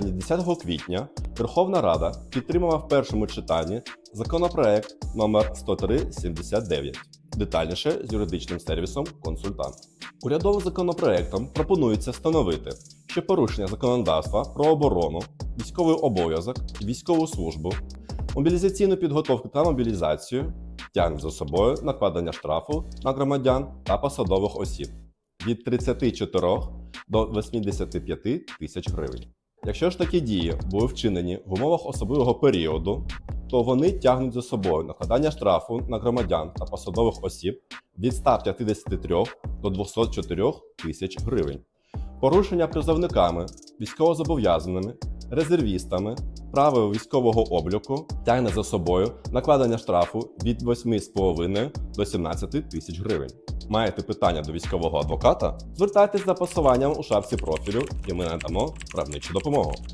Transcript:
10 квітня Верховна Рада підтримала в першому читанні законопроект номер 10379, детальніше з юридичним сервісом консультант. Урядовим законопроектом пропонується встановити, що порушення законодавства про оборону, військовий обов'язок, військову службу, мобілізаційну підготовку та мобілізацію тягне за собою накладення штрафу на громадян та посадових осіб від 34 до 85 тисяч гривень. Якщо ж такі дії були вчинені в умовах особливого періоду, то вони тягнуть за собою накладання штрафу на громадян та посадових осіб від 153 до 204 тисяч гривень. Порушення призовниками, військовозобов'язаними, резервістами, правил військового обліку тягне за собою накладення штрафу від 8,5 до 17 тисяч гривень. Маєте питання до військового адвоката? Звертайтесь за посиланням у шапці профілю, і ми надамо правничу допомогу.